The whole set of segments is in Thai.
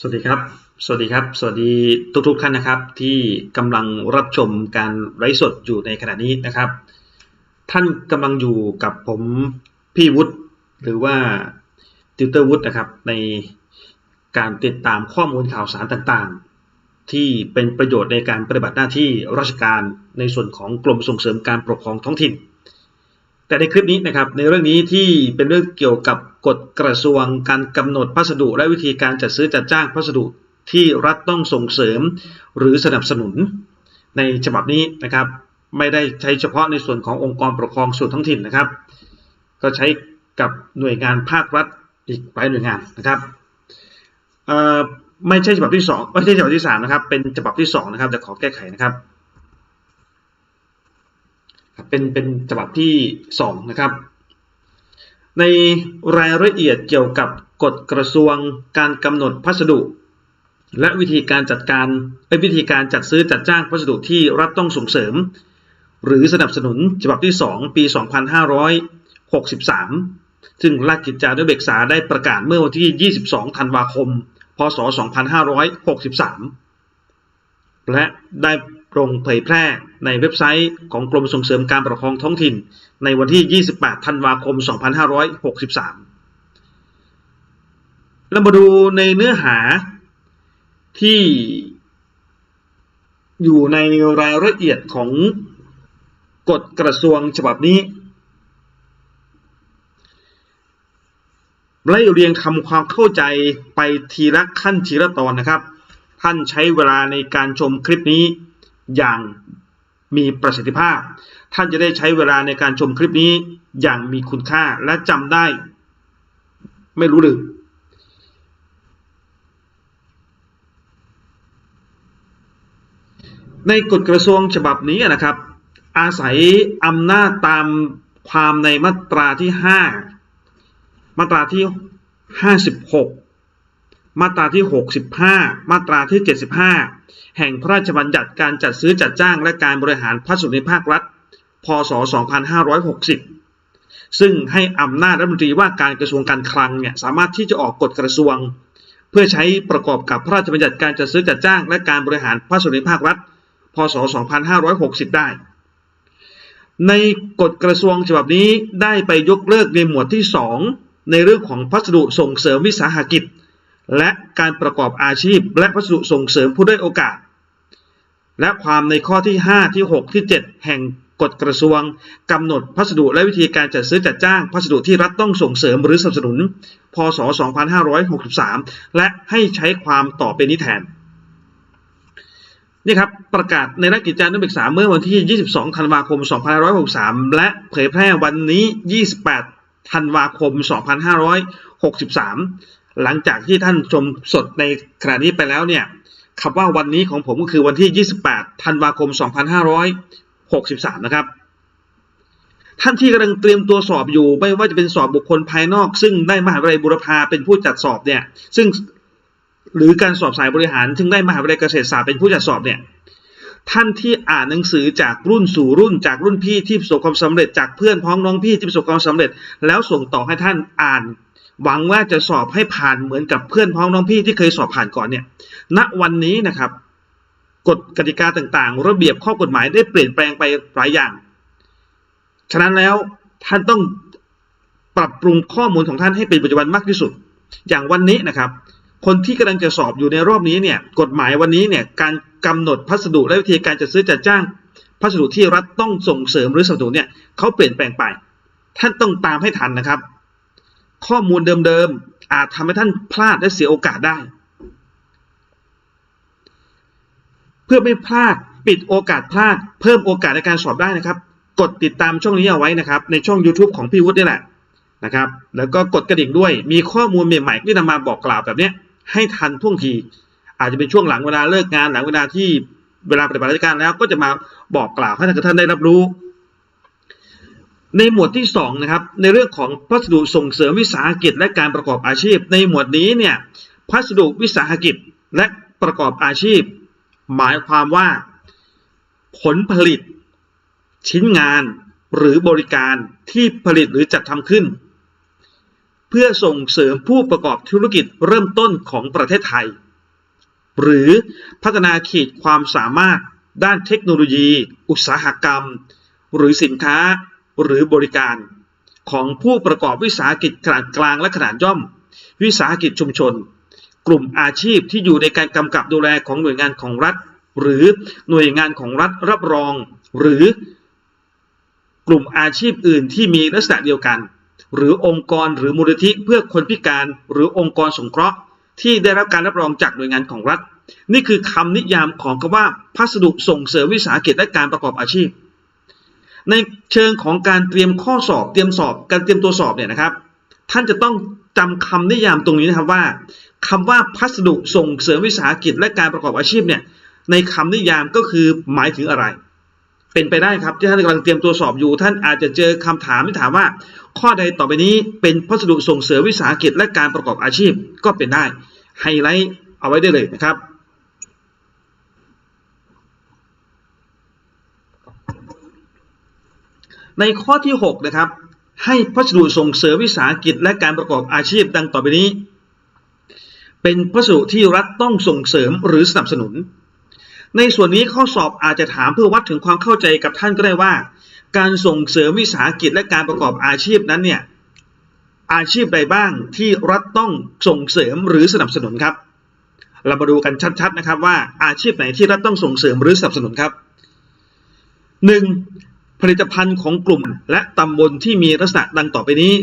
สวัสดีครับ สวัสดีครับ สวัสดีทุกๆท่านนะครับ ที่กำลังรับชมการไลฟ์สดอยู่ในขณะนี้นะครับ ท่านกำลังอยู่กับผมพี่วุฒิหรือว่าติวเตอร์วุฒินะครับในการติดตามข้อมูลข่าวสารต่างๆ ที่เป็นประโยชน์ในการปฏิบัติหน้าที่ราชการในส่วนของกรมส่งเสริมการปกครองท้องถิ่น แต่ในคลิปนี้นะครับในเรื่องนี้ที่เป็นเรื่องเกี่ยวกับกฎกระทรวงการกำหนดพัสดุ และวิธีการจัดซื้อจัดจ้างพัสดุที่รัฐต้องส่งเสริมหรือสนับสนุน ในฉบับนี้นะครับ ไม่ได้ใช้เฉพาะในส่วนขององค์กรปกครองส่วนท้องถิ่นนะครับ ก็ใช้กับหน่วยงานภาครัฐอีกหลายหน่วยงานนะครับไม่ใช่ฉบับที่สองไม่ใช่ฉบับที่สามนะครับเป็นฉบับที่สองนะครับจะขอแก้ไขนะครับ เป็นเป็นฉบับที่สองนะครับ ในรายละเอียดเกี่ยวกับกฎกระทรวงการกำหนดพัสดุ และวิธีการจัดการวิธีการจัดซื้อจัดจ้างพัสดุที่รัฐต้องส่งเสริม หรือสนับสนุนฉบับที่ 2 ปี 2563 ซึ่งราชกิจจานุเบกษาได้ประกาศเมื่อวันที่ 22 ธันวาคม พศ 2563 และได้ ลงเผยแพร่ในเว็บไซต์ของกรมส่งเสริมการปกครองท้องถิ่น ในวันที่ 28 ธันวาคม 2563 เรามาดูในเนื้อหาที่อยู่ในรายละเอียดของกฎกระทรวงฉบับนี้ไล่เรียงทำความเข้าใจไปทีละขั้นทีละตอนนะครับ ท่านใช้เวลาในการชมคลิปนี้ อย่างมีประสิทธิภาพ ท่านจะได้ใช้เวลาในการชมคลิปนี้อย่างมีคุณค่าและจำได้ ไม่รู้ลืมในกฎกระทรวงฉบับนี้นะครับ อาศัยอำนาจตามความในมาตราที่ 5 มาตราที่ 56 มาตราที่ 65 มาตราที่ 75 แห่งพระราชบัญญัติการจัดซื้อจัดจ้างและการบริหารพัสดุในภาครัฐ พศ 2560 ซึ่งให้อำนาจรัฐมนตรีว่าการกระทรวงการคลังเนี่ยสามารถที่จะออกกฎกระทรวง เพื่อใช้ประกอบกับพระราชบัญญัติการจัดซื้อจัดจ้าง และการบริหารพัสดุในภาครัฐ พศ 2560 ได้ ในกฎกระทรวงฉบับนี้ได้ไปยกเลิกในหมวดที่ 2 ในเรื่องของพัสดุส่งเสริมวิสาหกิจ และการประกอบอาชีพ และพัสดุส่งเสริมผู้ได้โอกาส และความในข้อที่ 5 ที่ 6 ที่ 7 แห่งกฎกระทรวงกำหนดพัสดุและวิธีการจัดซื้อจัดจ้างพัสดุที่รัฐต้องส่งเสริมหรือสนับสนุน พศ 2563 และให้ใช้ความต่อไปนี้แทนนี่ครับประกาศในราชกิจจานุเบกษาเมื่อวันที่ 22 ธันวาคม 2563 และเผยแพร่วันนี้ 28 ธันวาคม 2563 หลังจากที่ท่านชมสดในขณะนี้ไปแล้วเนี่ยคำว่าวันนี้ของผมก็คือวันที่ 28 ธันวาคม 2563 นะครับ ท่านที่กำลังเตรียมตัวสอบอยู่ ไม่ว่าจะเป็นสอบบุคคลภายนอก ซึ่งได้มหาวิทยาลัยบุรพาเป็นผู้จัดสอบเนี่ย ซึ่งหรือการสอบสายบริหาร ซึ่งได้มหาวิทยาลัยเกษตรศาสตร์เป็นผู้จัดสอบเนี่ย ท่านที่อ่านหนังสือจากรุ่นสู่รุ่น จากรุ่นพี่ที่ประสบความสำเร็จจากเพื่อนพ้องน้องพี่ที่ประสบความสำเร็จ แล้วส่งต่อให้ท่านอ่าน หวังว่าจะสอบให้ผ่านเหมือนกับเพื่อนพ้องน้องพี่ที่เคยสอบผ่านก่อนเนี่ย ณ วันนี้นะครับ กฎกติกาต่างๆ ระเบียบข้อกฎหมายได้เปลี่ยนแปลงไปหลายอย่าง ฉะนั้นแล้วท่านต้องปรับปรุงข้อมูลของท่านให้เป็นปัจจุบันมากที่สุด อย่างวันนี้นะครับ คนที่กำลังจะสอบอยู่ในรอบนี้เนี่ย กฎหมายวันนี้เนี่ย การกำหนดพัสดุและวิธีการจัดซื้อจัดจ้าง พัสดุที่รัฐต้องส่งเสริมหรือสนับสนุนเนี่ยเขาเปลี่ยนแปลงไป ท่านต้องตามให้ทันนะครับ ข้อมูลเดิมๆ อาจทำให้ท่านพลาดและเสียโอกาสได้ เพื่อไม่พลาดปิดโอกาสพลาด เพิ่มโอกาสในการสอบได้นะครับ กดติดตามช่องนี้เอาไว้นะครับ ในช่อง YouTube ของพี่วุฒินี่แหละนะครับ แล้วก็กดกระดิ่งด้วย มีข้อมูลใหม่ๆที่นำมาบอกกล่าวแบบนี้ให้ทันท่วงที อาจจะเป็นช่วงหลังเวลาเลิกงานหลังเวลาที่เวลาปฏิบัติราชการแล้วก็จะมาบอกกล่าวให้ท่านได้รับรู้ ในหมวดที่2นะครับในเรื่องของพัสดุส่งเสริมวิสาหกิจและการประกอบอาชีพ ในหมวดนี้เนี่ยพัสดุวิสาหกิจและประกอบอาชีพ หมายความว่า ผลผลิต ชิ้นงานหรือบริการที่ผลิตหรือจัดทำขึ้น เพื่อส่งเสริมผู้ประกอบธุรกิจเริ่มต้นของประเทศไทย หรือพัฒนาขีดความสามารถด้านเทคโนโลยี อุตสาหกรรม หรือสินค้า หรือบริการของผู้ประกอบวิสาหกิจขนาดกลางและขนาดย่อม วิสาหกิจชุมชน กลุ่มอาชีพที่อยู่ในการกำกับดูแลของหน่วยงานของรัฐ หรือหน่วยงานของรัฐรับรอง หรือกลุ่มอาชีพอื่นที่มีลักษณะเดียวกัน หรือองค์กรหรือมูลนิธิเพื่อคนพิการหรือองค์กรสงเคราะห์ ที่ได้รับการรับรองจากหน่วยงานของรัฐ นี่คือคำนิยามของคำว่าพัสดุส่งเสริมวิสาหกิจและการประกอบอาชีพ ในเชิงของการเตรียมข้อสอบเตรียมสอบการเตรียมตัวสอบเนี่ยนะครับ ท่านจะต้องจำคำนิยามตรงนี้นะครับว่าคำว่าพัสดุส่งเสริมวิสาหกิจและการประกอบอาชีพเนี่ยในคำนิยามก็คือหมายถึงอะไร เป็นไปได้ครับที่ท่านกำลังเตรียมตัวสอบอยู่ ท่านอาจจะเจอคำถามที่ถามว่า ข้อใดต่อไปนี้เป็นพัสดุส่งเสริมวิสาหกิจและการประกอบอาชีพก็เป็นได้ไฮไลท์เอาไว้ได้เลยนะครับ ในข้อที่ 6 นะครับ ให้พัสดุส่งเสริมวิสาหกิจและการประกอบอาชีพดังต่อไปนี้ เป็นพัสดุที่รัฐต้องส่งเสริมหรือสนับสนุน ในส่วนนี้ข้อสอบอาจจะถามเพื่อวัดถึงความเข้าใจกับท่านก็ได้ว่า การส่งเสริมวิสาหกิจและการประกอบอาชีพนั้นเนี่ยอาชีพใดบ้างที่รัฐต้องส่งเสริมหรือสนับสนุนครับ เรามาดูกันชัดๆนะครับว่าอาชีพไหนที่รัฐต้องส่งเสริมหรือสนับสนุนครับ 1. ผลิตภัณฑ์ของกลุ่มและตำบลที่มีลักษณะดังต่อไปนี้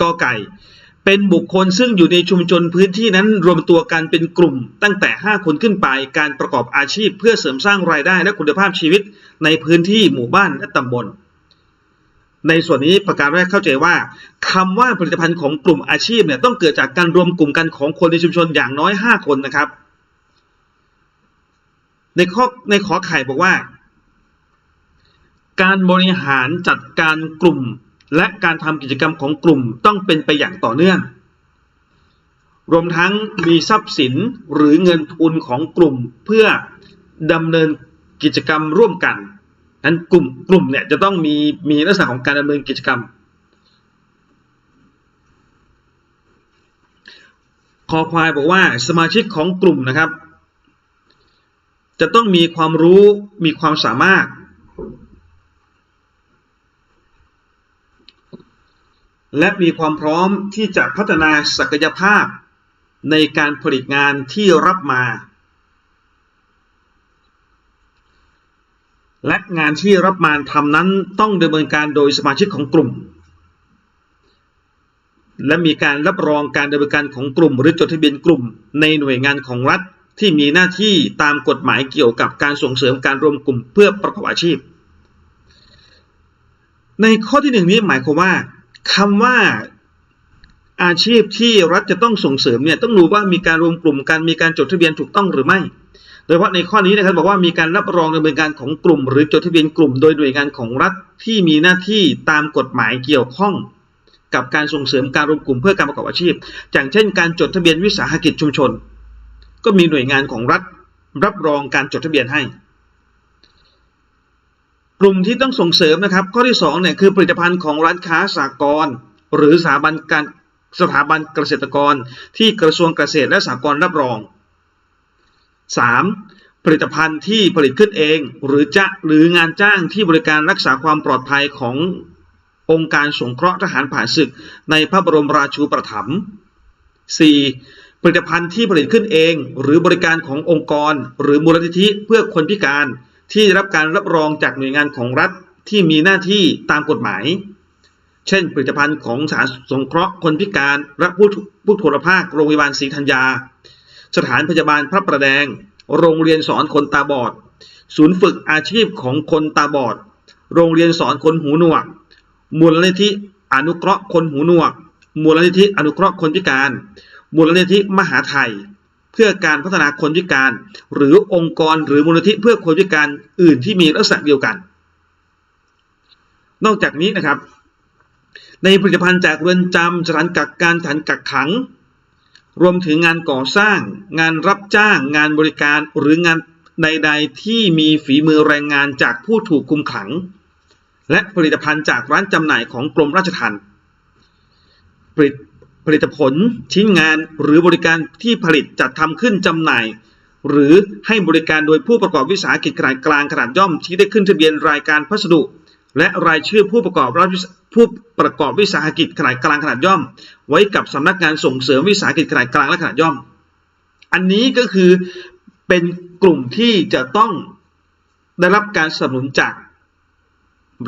กอไก่ เป็นบุคคลซึ่งอยู่ในชุมชนพื้นที่นั้นรวมตัวกันเป็นกลุ่ม ตั้งแต่ 5 คนขึ้นไปการประกอบอาชีพ เพื่อเสริมสร้างรายได้และคุณภาพชีวิตในพื้นที่หมู่บ้านและตำบล ในส่วนนี้ประการแรกเข้าใจว่าคำว่าผลิตภัณฑ์ของกลุ่มอาชีพเนี่ยต้องเกิดจากการรวมกลุ่มกันของคนในชุมชนอย่างน้อย 5 คนนะครับ ในข้อในขอไข่บอกว่า การบริหารจัดการกลุ่ม และการทำกิจกรรมของกลุ่มต้องเป็นไปอย่างต่อเนื่อง รวมทั้งมีทรัพย์สินหรือเงินทุนของกลุ่มเพื่อดำเนินกิจกรรมร่วมกันนั้นกลุ่มกลุ่มเนี่ยจะต้องมีมีลักษณะของการดำเนินกิจกรรม คอควายบอกว่าสมาชิกของกลุ่มนะครับ จะต้องมีความรู้มีความสามารถ และมีความพร้อมที่จะพัฒนาศักยภาพในการผลิตงานที่รับมา และงานที่รับมาทำนั้นต้องดำเนินการโดยสมาชิกของกลุ่ม และมีการรับรองการดำเนินการของกลุ่ม หรือจดทะเบียนกลุ่ม ในหน่วยงานของรัฐที่มีหน้าที่ตามกฎหมายเกี่ยวกับการส่งเสริมการรวมกลุ่มเพื่อประกอบอาชีพ ในข้อที่หนึ่งนี้หมายความว่า คำว่าอาชีพที่รัฐจะต้องส่งเสริมเนี่ยต้องรู้ว่ามีการรวมกลุ่มกันมีการจดทะเบียนถูกต้องหรือไม่ โดยเฉพาะในข้อนี้นะครับบอกว่ามีการรับรองดำเนินการของกลุ่ม หรือจดทะเบียนกลุ่ม โดยหน่วยงานของรัฐที่มีหน้าที่ตามกฎหมายเกี่ยวข้อง กับการส่งเสริมการรวมกลุ่มเพื่อการประกอบอาชีพ อย่างเช่น การจดทะเบียนวิสาหกิจชุมชน ก็มีหน่วยงานของรัฐรับรองการจดทะเบียนให้ กลุ่มที่ต้องส่งเสริมนะครับ ข้อที่2เนี่ยคือผลิตภัณฑ์ของร้านค้าสากลหรือสถาบันการสถาบันเกษตรกร ที่กระทรวงเกษตรและสหกรณ์รับรอง 3. ผลิตภัณฑ์ที่ผลิตขึ้นเอง หรือจะหรืองานจ้างที่บริการรักษาความปลอดภัยขององค์การสงเคราะห์ทหารผ่านศึก ในพระบรมราชูปถัมภ์ 4. ผลิตภัณฑ์ที่ผลิตขึ้นเอง หรือบริการขององค์กร หรือมูลนิธิเพื่อคนพิการ ที่ได้รับการรับรองจากหน่วยงานของรัฐที่มีหน้าที่ตามกฎหมาย เช่น ผลิตภัณฑ์ของสถานสงเคราะห์คนพิการและผู้ผู้ทุพพลภาคโรงพยาบาลศรีธัญญา สถานพยาบาลพระประแดง โรงเรียนสอนคนตาบอด ศูนย์ฝึกอาชีพของคนตาบอด โรงเรียนสอนคนหูหนวก มูลนิธิอนุเคราะห์คนหูหนวก มูลนิธิอนุเคราะห์คนพิการ มูลนิธิมหาไทย เพื่อการพัฒนาคนพิการ หรือองค์กรหรือมูลนิธิเพื่อคนพิการอื่นที่มีลักษณะเดียวกัน นอกจากนี้นะครับ ในผลิตภัณฑ์จากเรือนจำสถานกักการสถานกักขัง รวมถึงงานก่อสร้าง งานรับจ้าง งานบริการหรืองานใด ๆ ที่มีฝีมือแรงงานจากผู้ถูกคุมขัง และผลิตภัณฑ์จากร้านจำหน่ายของกรมราชทัณฑ์ผลิต ผลิตผลชิ้นงานหรือบริการที่ผลิตจัดทำขึ้นจำหน่าย หรือให้บริการโดยผู้ประกอบวิสาหกิจขนาดกลางขนาดย่อมที่ได้ขึ้นทะเบียนรายการพัสดุ และรายชื่อผู้ประกอบรัฐผู้ประกอบวิสาหกิจขนาดกลางขนาดย่อม ไว้กับสำนักงานส่งเสริมวิสาหกิจขนาดกลางและขนาดย่อม อันนี้ก็คือเป็นกลุ่มที่จะต้องได้รับการสนับสนุนจาก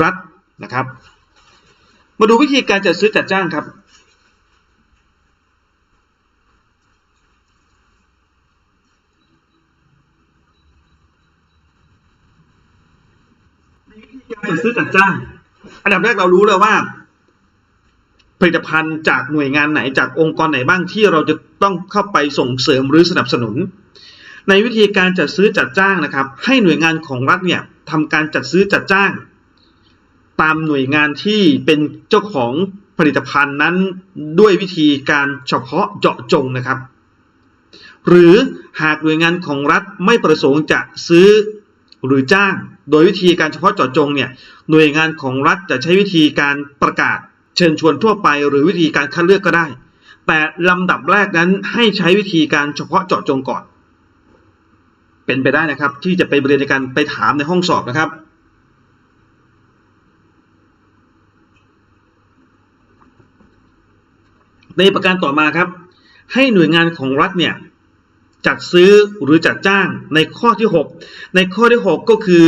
รัฐนะครับ มาดูวิธีการจัดซื้อจัดจ้างครับ จัดซื้อจัดจ้าง อันดับแรกเรารู้แล้วว่า ผลิตภัณฑ์จากหน่วยงานไหนจากองค์กรไหนบ้างที่เราจะต้องเข้าไปส่งเสริมหรือสนับสนุน ในวิธีการจัดซื้อจัดจ้างนะครับ ให้หน่วยงานของรัฐเนี่ยทำการจัดซื้อจัดจ้าง ตามหน่วยงานที่เป็นเจ้าของผลิตภัณฑ์นั้นด้วยวิธีการเฉพาะเจาะจงนะครับ หรือหากหน่วยงานของรัฐไม่ประสงค์จะซื้อหรือจ้าง โดยวิธีการเฉพาะเจาะจงเนี่ยหน่วยงานของรัฐจะใช้วิธีการประกาศเชิญชวนทั่วไปหรือวิธีการคัดเลือกก็ได้ แต่ลำดับแรกนั้นให้ใช้วิธีการเฉพาะเจาะจงก่อน เป็นไปได้นะครับ ที่จะไปเรียนในการไปถามในห้องสอบนะครับในประการต่อมาครับ ให้หน่วยงานของรัฐเนี่ย จัดซื้อหรือจัดจ้างในข้อที่ 6 ในข้อที่ 6 ก็คือ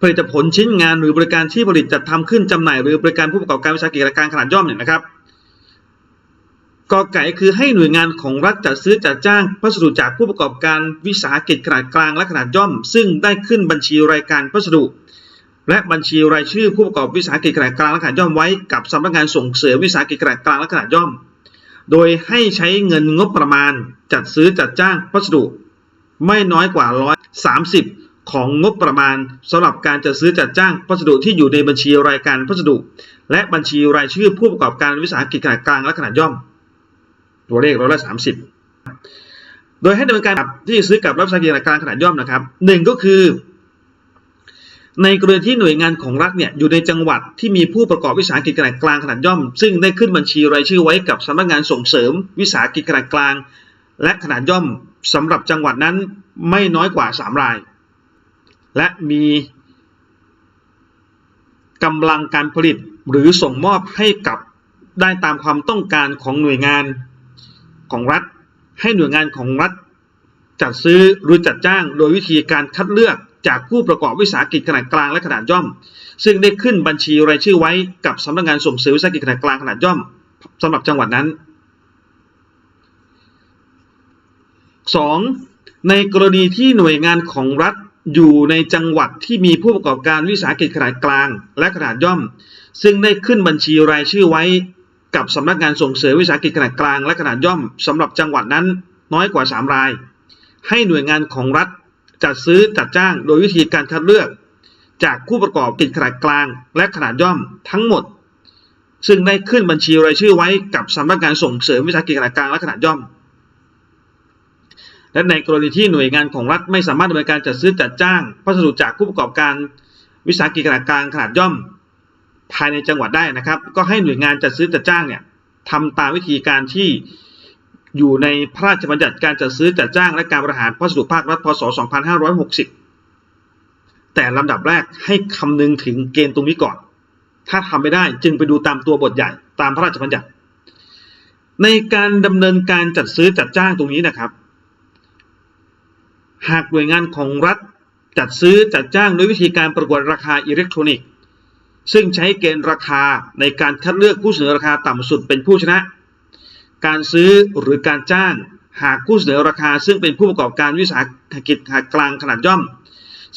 ผลิตผลชิ้นงานหรือบริการที่ผลิตจัดทำขึ้นจำหน่าย หรือบริการผู้ประกอบการวิสาหกิจการขนาดย่อมเนี่ยนะครับกอไก่คือให้หน่วยงานของรัฐจัดซื้อจัดจ้างพัสดุจากผู้ประกอบการวิสาหกิจขนาดกลางและขนาดย่อม ซึ่งได้ขึ้นบัญชีรายการพัสดุ และบัญชีรายชื่อผู้ประกอบวิสาหกิจขนาดกลางและขนาดย่อมไว้กับสำนักงานส่งเสริมวิสาหกิจขนาดกลางและขนาดย่อม โดยให้ใช้เงินงบประมาณจัดซื้อจัดจ้างพัสดุ ไม่น้อยกว่า130ของงบประมาณสำหรับการจัดซื้อจัดจ้างพัสดุที่อยู่ในบัญชีรายการพัสดุ และบัญชีรายชื่อผู้ประกอบการวิสาหกิจขนาดกลางและขนาดย่อม ตัวเลขร้อยละสามสิบโดยให้ดำเนินการที่ซื้อกับรับวิสาหกิจขนาดกลางขนาดย่อมนะครับหนึ่งก็คือ ในกรณีที่หน่วยงานของรัฐเนี่ยอยู่ในจังหวัดที่มีผู้ประกอบวิสาหกิจขนาดกลางขนาดย่อม ซึ่งได้ขึ้นบัญชีรายชื่อไว้กับสำนักงานส่งเสริม วิสาหกิจขนาดกลาง และขนาดย่อมสำหรับจังหวัดนั้นไม่น้อยกว่า 3 ราย และมีกำลังการผลิตหรือส่งมอบให้กับได้ตามความต้องการของหน่วยงานของรัฐ ให้หน่วยงานของรัฐ จัดซื้อหรือจัดจ้างโดยวิธีการคัดเลือก จากผู้ประกอบวิสาหกิจขนาดกลางและขนาดย่อม ซึ่งได้ขึ้นบัญชีรายชื่อไว้กับสำนักงานส่งเสริมวิสาหกิจขนาดกลางขนาดย่อมสำหรับจังหวัดนั้น 2. ในกรณีที่หน่วยงานของรัฐอยู่ในจังหวัดที่มีผู้ประกอบการวิสาหกิจขนาดกลางและขนาดย่อม ซึ่งได้ขึ้นบัญชีรายชื่อไว้กับสำนักงานส่งเสริมวิสาหกิจขนาดกลางและขนาดย่อมสำหรับจังหวัดนั้นน้อยกว่า 3 ราย ให้หน่วยงานของรัฐ จัดซื้อจัดจ้างโดยวิธีการคัดเลือก จากผู้ประกอบกิจขนาดกลางและขนาดย่อมทั้งหมด ซึ่งได้ขึ้นบัญชีรายชื่อไว้กับสำนักงานส่งเสริมวิสาหกิจขนาดกลางและขนาดย่อม และในกรณีที่หน่วยงานของรัฐไม่สามารถดำเนินการจัดซื้อจัดจ้างพัสดุจากผู้ประกอบการวิสาหกิจขนาดกลางขนาดย่อม ภายในจังหวัดได้นะครับ ก็ให้หน่วยงานจัดซื้อจัดจ้างเนี่ยทำตามวิธีการที่ อยู่ในพระราชบัญญัติการจัดซื้อจัดจ้างและการบริหารพัสดุภาครัฐพศ 2560 แต่ลำดับแรกให้คำนึงถึงเกณฑ์ตรงนี้ก่อน ถ้าทำไม่ได้จึงไปดูตามตัวบทใหญ่ตามพระราชบัญญัติ ในการดำเนินการจัดซื้อจัดจ้างตรงนี้นะครับ หากหน่วยงานของรัฐจัดซื้อจัดจ้างด้วยวิธีการประกวดราคาอิเล็กทรอนิกส์ ซึ่งใช้เกณฑ์ราคาในการคัดเลือกผู้เสนอราคาต่ำสุดเป็นผู้ชนะ การซื้อหรือการจ้าง หากผู้เสนอราคา ซึ่งเป็นผู้ประกอบการวิสาหกิจขนาดกลางขนาดย่อม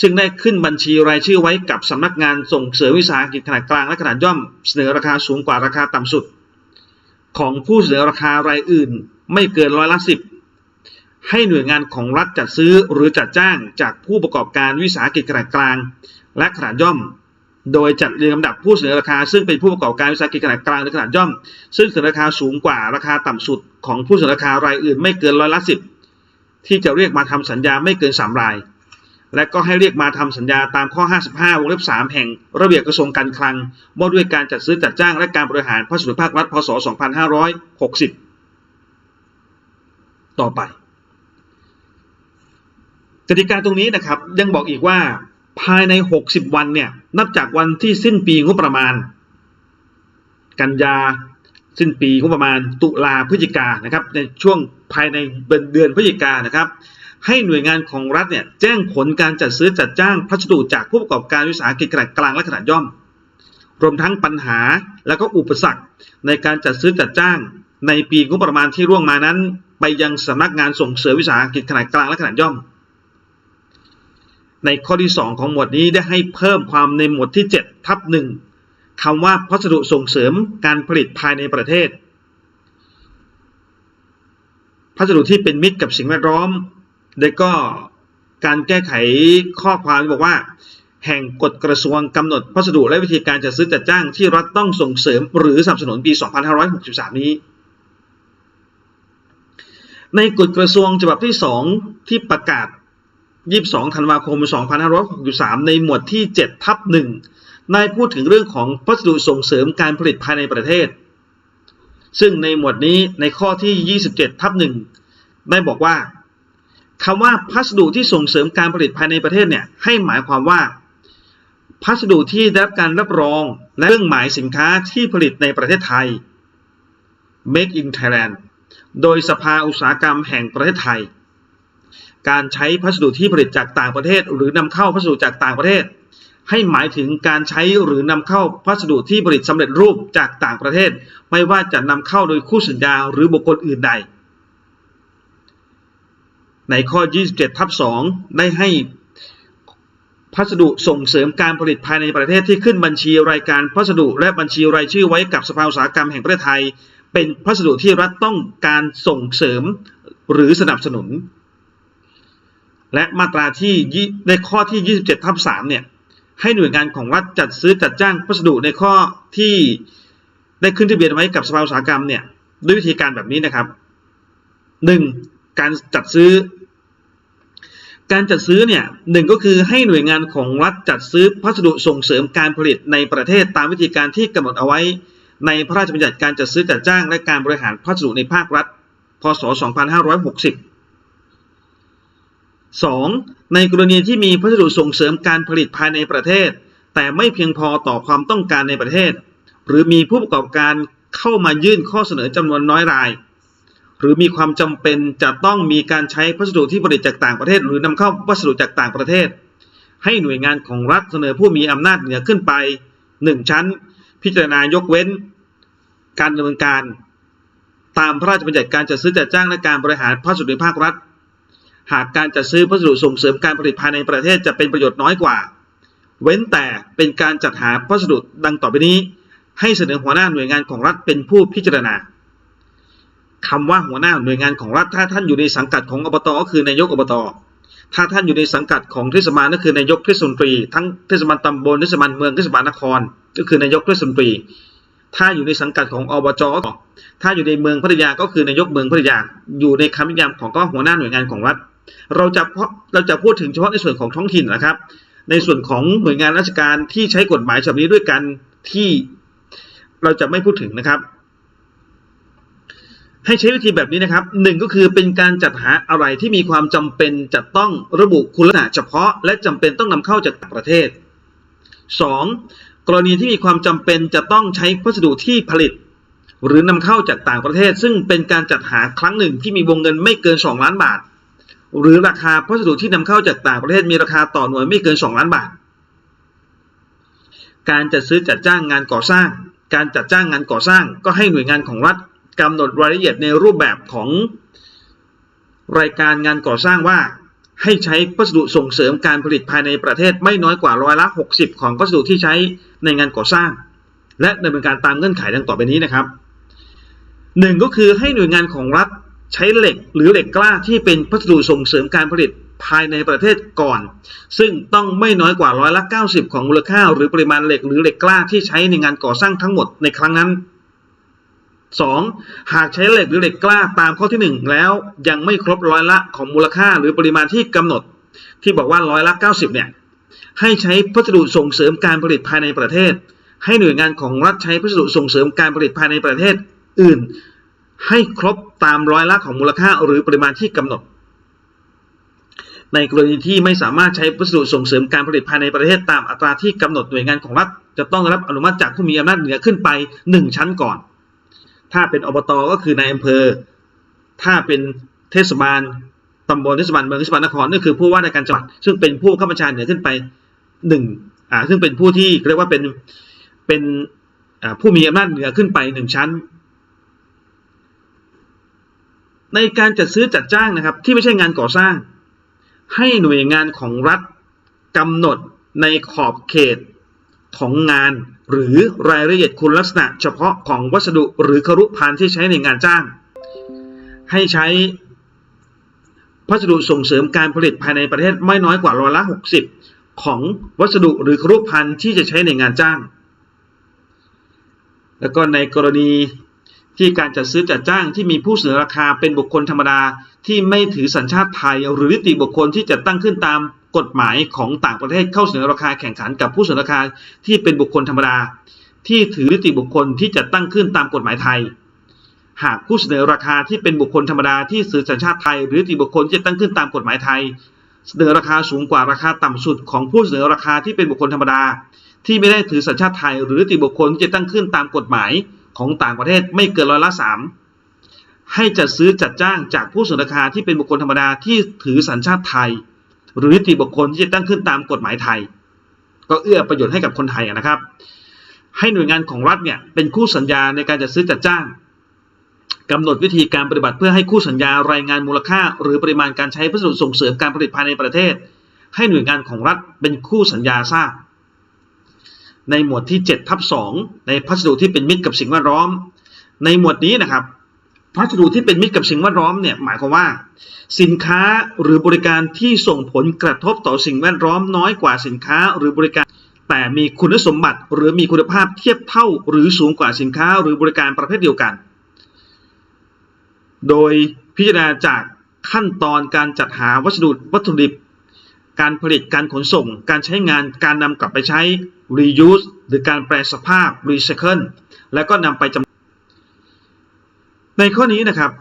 ซึ่งได้ขึ้นบัญชีรายชื่อไว้กับสำนักงานส่งเสริมวิสาหกิจขนาดกลางและขนาดย่อม เสนอราคาสูงกว่าราคาต่ำสุด ของผู้เสนอราคารายอื่นไม่เกินร้อยละสิบให้หน่วยงานของรัฐจัดซื้อหรือจัดจ้างจากผู้ประกอบการวิสาหกิจขนาดกลาง และขนาดย่อม โดยจัดเรียงลำดับผู้เสนอราคา ซึ่งเป็นผู้ประกอบการวิสาหกิจขนาดกลางหรือขนาดย่อม ซึ่งเสนอราคาสูงกว่าราคาต่ำสุดของผู้เสนอราคารายอื่นไม่เกินร้อยละสิบที่จะเรียกมาทำสัญญาไม่เกิน 3 ราย และก็ให้เรียกมาทำสัญญาตามข้อ 55 วงเล็บ 3 แห่งระเบียบกระทรวงการคลังว่าด้วยการจัดซื้อจัดจ้างและการบริหารพัสดุภาครัฐพศ 2560 ต่อไปกติกาตรงนี้นะครับยังบอกอีกว่า ภายใน 60 วันเนี่ย นับจากวันที่สิ้นปีงบประมาณ กันยาสิ้นปีงบประมาณตุลาพฤศจิกานะครับ ในช่วงภายในเดือนพฤศจิกานะครับ ให้หน่วยงานของรัฐเนี่ยแจ้งผลการจัดซื้อจัดจ้างพัสดุจากผู้ประกอบการวิสาหกิจขนาดกลางและขนาดย่อม รวมทั้งปัญหาและก็อุปสรรคในการจัดซื้อจัดจ้าง ในปีงบประมาณที่ร่วงมานั้น ไปยังสำนักงานส่งเสริมวิสาหกิจขนาดกลางและขนาดย่อม ในข้อที่ 2 ของหมวดนี้ได้ให้เพิ่มความในหมวดที่7ทับหนึ่งคำว่าพัสดุส่งเสริมการผลิตภายในประเทศ พัสดุที่เป็นมิตรกับสิ่งแวดล้อม และก็การแก้ไขข้อความบอกว่า แห่งกฎกระทรวงกำหนดพัสดุและวิธีการจัดซื้อจัดจ้างที่รัฐต้องส่งเสริมหรือสนับสนุนปี 2563 นี้ ในกฎกระทรวงฉบับที่ 2 ที่ประกาศ 22 ธันวาคม 2563 ในหมวดที่ 7 ทับ1นายพูดถึงเรื่องของพัสดุส่งเสริมการผลิตภายในประเทศ ซึ่งในหมวดนี้ในข้อที่ 27 ทับ 1 ได้บอกว่าคำว่าพัสดุที่ส่งเสริมการผลิตภายในประเทศเนี่ยให้หมายความว่า พัสดุที่ได้รับการรับรองและเครื่องหมายสินค้าที่ผลิตในประเทศไทย Make in Thailand โดยสภาอุตสาหกรรมแห่งประเทศไทย การใช้พัสดุที่ผลิตจากต่างประเทศ หรือนำเข้าพัสดุจากต่างประเทศ ให้หมายถึงการใช้หรือนำเข้าพัสดุที่ผลิตสำเร็จรูปจากต่างประเทศ ไม่ว่าจะนำเข้าโดยคู่สัญญาหรือบุคคลอื่นใด ในข้อ 27ทับ2ได้ให้พัสดุส่งเสริมการผลิตภายในประเทศที่ขึ้นบัญชีรายการพัสดุและบัญชีรายชื่อไว้กับสภาอุตสาหกรรมแห่งประเทศไทย เป็นพัสดุที่รัฐต้องการส่งเสริมหรือสนับสนุน และมาตราที่ในข้อที่ 27ทับ3เนี่ยให้หน่วยงานของรัฐจัดซื้อจัดจ้างพัสดุในข้อที่ได้ขึ้นทะเบียนไว้กับสภาอุตสาหกรรมเนี่ยด้วยวิธีการแบบนี้นะครับ 1. การจัดซื้อ การจัดซื้อเนี่ยหนึ่งก็คือให้หน่วยงานของรัฐจัดซื้อพัสดุส่งเสริมการผลิตในประเทศตามวิธีการที่กำหนดเอาไว้ ในพระราชบัญญัติการจัดซื้อจัดจ้าง และการบริหารพัสดุในภาครัฐ พศ 2560 2. ในกรณีที่มีพัสดุส่งเสริมการผลิตภายในประเทศ แต่ไม่เพียงพอต่อความต้องการในประเทศ หรือมีผู้ประกอบการเข้ามายื่นข้อเสนอจำนวนน้อยราย หรือมีความจำเป็นจะต้องมีการใช้พัสดุที่ผลิตจากต่างประเทศ หรือนำเข้าวัสดุจากต่างประเทศ ให้หน่วยงานของรัฐเสนอผู้มีอำนาจเหนือขึ้นไป 1 ชั้น พิจารณายกเว้น การดำเนินการ ตามพระราชบัญญัติการจัดซื้อจัดจ้างและการบริหารพัสดุในภาครัฐ หากการจัดซื้อพัสดุส่งเสริมการผลิตภายในประเทศจะเป็นประโยชน์น้อยกว่า เว้นแต่เป็นการจัดหาพัสดุดังต่อไปนี้ ให้เสนอหัวหน้าหน่วยงานของรัฐเป็นผู้พิจารณาคำว่าหัวหน้าหน่วยงานของรัฐถ้าท่านอยู่ในสังกัดของอบตก็คือนายกอบตถ้าท่านอยู่ในสังกัดของเทศบาลก็คือนายกเทศมนตรี ทั้งเทศบาลตำบลเทศบาลเมืองเทศบาลนคร ก็คือนายกเทศมนตรี ถ้าอยู่ในสังกัดของอบจถ้าอยู่ในเมืองพัทยาก็คือนายกเมืองพัทยา อยู่ในคำนิยามของก็หัวหน้าหน่วยงานของรัฐ เราจะเราจะพูดถึงเฉพาะในส่วนของท้องถิ่นนะครับ ในส่วนของหน่วยงานราชการที่ใช้กฎหมายฉบับนี้ด้วยกันที่เราจะไม่พูดถึงนะครับ ให้ใช้วิธีแบบนี้นะครับหนึ่งก็คือเป็นการจัดหาอะไรที่มีความจำเป็นจะต้องระบุคุณลักษณะเฉพาะ และจำเป็นต้องนำเข้าจากต่างประเทศ 2. กรณีที่มีความจำเป็นจะต้องใช้วัสดุที่ผลิต หรือนำเข้าจากต่างประเทศ ซึ่งเป็นการจัดหาครั้งหนึ่งที่มีวงเงินไม่เกิน 2 ล้านบาท หรือราคาพัสดุที่นำเข้าจากต่างประเทศมีราคาต่อหน่วยไม่เกิน 2 ล้านบาท การจัดซื้อจัดจ้างงานก่อสร้าง การจัดจ้างงานก่อสร้าง ก็ให้หน่วยงานของรัฐกำหนดรายละเอียดในรูปแบบของรายการงานก่อสร้างว่า ให้ใช้วัสดุส่งเสริมการผลิตภายในประเทศไม่น้อยกว่าร้อยละ 60 ของวัสดุที่ใช้ในงานก่อสร้าง และดำเนินการตามเงื่อนไขดังต่อไปนี้นะครับหนึ่งก็คือให้หน่วยงานของรัฐ ใช้เหล็กหรือเหล็กกล้าที่เป็นวัสดุส่งเสริมการผลิตภายในประเทศก่อน ซึ่งต้องไม่น้อยกว่าร้อยละ 90 ของมูลค่า หรือปริมาณเหล็กหรือเหล็กกล้าที่ใช้ในงานก่อสร้างทั้งหมดในครั้งนั้น 2. หากใช้เหล็กหรือเหล็กกล้าตามข้อที่ 1 แล้วยังไม่ครบร้อยละของมูลค่าหรือปริมาณที่กำหนด ที่บอกว่าร้อยละ 90 เนี่ยให้ใช้พัสดุส่งเสริมการผลิตภายในประเทศ ให้หน่วยงานของรัฐใช้พัสดุส่งเสริมการผลิตภายในประเทศอื่น ให้ครบตามร้อยละของมูลค่าหรือปริมาณที่กำหนด ในกรณีที่ไม่สามารถใช้วัสดุส่งเสริมการผลิตภายในประเทศตามอัตราที่กำหนดหน่วยงานของรัฐ จะต้องรับอนุมัติจากผู้มีอำนาจเหนือขึ้นไป 1 ชั้นก่อน ถ้าเป็นอบตก็คือนายอำเภอ ถ้าเป็นเทศบาลตำบลเทศบาลเมืองเทศบาลนครก็คือผู้ว่าราชการจังหวัด ซึ่งเป็นผู้ข้าบัญชาเหนือขึ้นไปหนึ่งอ่าซึ่งเป็นผู้ที่เรียกว่าเป็นเป็นผู้มีอำนาจเหนือขึ้นไปหนึ่งชั้น ในการจัดซื้อจัดจ้างนะครับ ที่ไม่ใช่งานก่อสร้าง ให้หน่วยงานของรัฐกำหนดในขอบเขตของงาน หรือรายละเอียดคุณลักษณะ เฉพาะของวัสดุหรือครุภัณฑ์ที่ใช้ในงานจ้าง ให้ใช้วัสดุส่งเสริมการผลิตภายในประเทศไม่น้อยกว่าร้อยละ 60 ของวัสดุหรือครุภัณฑ์ที่จะใช้ในงานจ้าง แล้วก็ในกรณี ที่การจัดซื้อจัดจ้างที่มีผู้เสนอราคาเป็นบุคคลธรรมดาที่ไม่ถือสัญชาติไทย หรือนิติบุคคลที่จะตั้งขึ้นตามกฎหมายของต่างประเทศเข้าเสนอราคาแข่งขันกับผู้เสนอราคาที่เป็นบุคคลธรรมดา ที่ถือนิติบุคคลที่จะตั้งขึ้นตามกฎหมายไทย หากผู้เสนอราคาที่เป็นบุคคลธรรมดาที่ถือสัญชาติไทย หรือนิติบุคคลที่จะตั้งขึ้นตามกฎหมายไทย เสนอราคาสูงกว่าราคาต่ำสุดของผู้เสนอราคาที่เป็นบุคคลธรรมดา ที่ไม่ได้ถือสัญชาติไทย หรือนิติบุคคลที่จะตั้งขึ้นตามกฎหมาย ของต่างประเทศไม่เกินร้อยละสามให้จัดซื้อจัดจ้างจากผู้เสนอราคาที่เป็นบุคคลธรรมดาที่ถือสัญชาติไทย หรือนิติบุคคลที่จะตั้งขึ้นตามกฎหมายไทย ก็เอื้อประโยชน์ให้กับคนไทยนะครับ ให้หน่วยงานของรัฐเนี่ยเป็นคู่สัญญาในการจัดซื้อจัดจ้างกำหนดวิธีการปฏิบัติเพื่อให้คู่สัญญารายงานมูลค่า หรือปริมาณการใช้วัสดุส่งเสริมการผลิตภายในประเทศ ให้หน่วยงานของรัฐเป็นคู่สัญญาทราบ ในหมวดที่7ทับ2ในพัสดุที่เป็นมิตรกับสิ่งแวดล้อม ในหมวดนี้นะครับ พัสดุที่เป็นมิตรกับสิ่งแวดล้อมเนี่ยหมายความว่า สินค้าหรือบริการที่ส่งผลกระทบต่อสิ่งแวดล้อมน้อยกว่าสินค้าหรือบริการ แต่มีคุณสมบัติหรือมีคุณภาพเทียบเท่าหรือสูงกว่าสินค้าหรือบริการประเภทเดียวกัน โดยพิจารณาจากขั้นตอนการจัดหาวัสดุวัตถุดิบ การผลิตการขนส่ง การใช้งานการนำกลับไปใช้ reuse หรือการแปลสภาพ recycle แล้วก็นำไปจำในข้อนี้นะครับ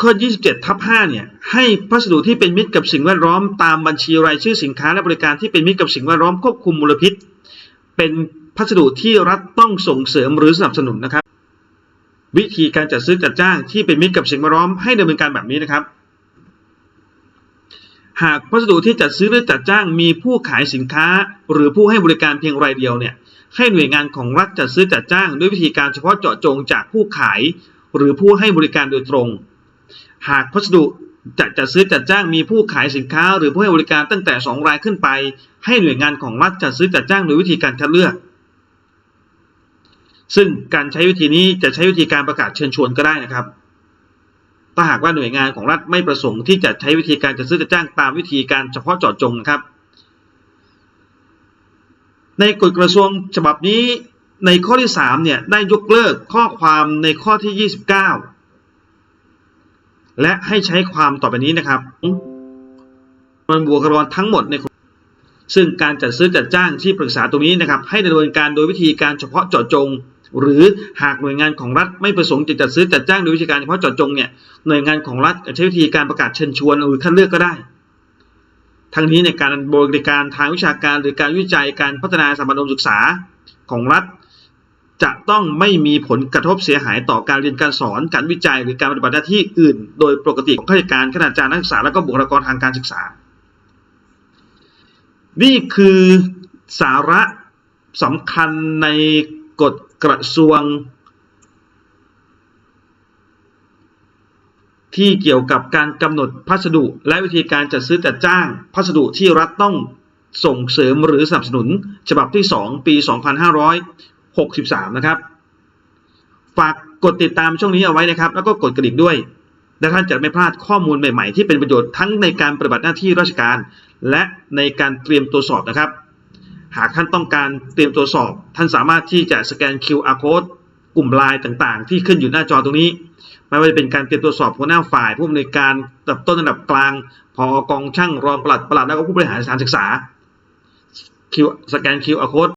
ข้อ 27 ทับ 5 เนี่ย ให้พัสดุที่เป็นมิตรกับสิ่งแวดล้อมตามบัญชีรายชื่อสินค้าและบริการที่เป็นมิตรกับสิ่งแวดล้อมควบคุมมลพิษ เป็นพัสดุที่รัฐต้องส่งเสริมหรือสนับสนุนนะครับ วิธีการจัดซื้อจัดจ้างที่เป็นมิตรกับสิ่งแวดล้อมให้ดำเนินการแบบนี้นะครับ หากพัสดุที่จัดซื้อหรือจัดจ้างมีผู้ขายสินค้า หรือผู้ให้บริการเพียงรายเดียวเนี่ยให้หน่วยงานของรัฐจัดซื้อจัดจ้าง ด้วยวิธีการเฉพาะเจาะจงจากผู้ขาย หรือผู้ให้บริการโดยตรง หากพัสดุจะจัดซื้อจัดจ้างมีผู้ขายสินค้า หรือผู้ให้บริการตั้งแต่ 2 รายขึ้นไป ให้หน่วยงานของรัฐจัดซื้อจัดจ้างโดยวิธีการคัดเลือก ซึ่งการใช้วิธีนี้จะใช้วิธีการประกาศเชิญชวนก็ได้นะครับ ถ้าหากว่าหน่วยงานของรัฐไม่ประสงค์ที่จะใช้วิธีการจัดซื้อจัดจ้างตามวิธีการเฉพาะเจาะจงนะครับ ในกฎกระทรวงฉบับนี้ในข้อที่3เนี่ยได้ยกเลิกข้อความในข้อที่ 29 และให้ใช้ความต่อไปนี้นะครับมันบวกรอนทั้งหมดในซึ่งการจัดซื้อจัดจ้างที่ปรึกษาตรงนี้นะครับ ให้ดำเนินการโดยวิธีการเฉพาะเจาะจง หรือหากหน่วยงานของรัฐไม่ประสงค์จะจัดซื้อจัดจ้างโดยวิธีการเฉพาะเจาะจงเนี่ยหน่วยงานของรัฐจะใช้วิธีการประกาศเชิญชวนหรือคัดเลือกก็ได้ทั้งนี้ในการบริการทางวิชาการหรือการวิจัยการพัฒนาสถาบันศึกษาของรัฐ จะต้องไม่มีผลกระทบเสียหายต่อการเรียนการสอนการวิจัยหรือการปฏิบัติหน้าที่อื่น โดยปกติของข้าราชการคณาจารย์นักศึกษาและก็บุคลากรทางการศึกษา นี่คือสาระสำคัญในกฎ กระทรวง ที่เกี่ยวกับการกำหนดพัสดุและวิธีการจัดซื้อจัดจ้าง พัสดุที่รัฐต้องส่งเสริมหรือสนับสนุน ฉบับที่ 2 ปี 2563 นะครับ ฝากกดติดตามช่องนี้เอาไว้นะครับ แล้วก็กดกระดิ่งด้วย และท่านจะไม่พลาดข้อมูลใหม่ ๆ ที่เป็นประโยชน์ทั้งในการปฏิบัติหน้าที่ราชการ และในการเตรียมตัวสอบนะครับ หากท่านต้องการเตรียมตัวสอบ ท่านสามารถที่จะสแกน QR code กลุ่มไลน์ต่างๆ ที่ขึ้นอยู่หน้าจอตรงนี้ ไม่ว่าจะเป็นการเตรียมตัวสอบหัวหน้าฝ่าย ผู้อำนวยการระดับต้นระดับกลางพอกองช่างรองปลัดปลัดแล้วก็ผู้บริหารสถานศึกษา Q สแกน QR code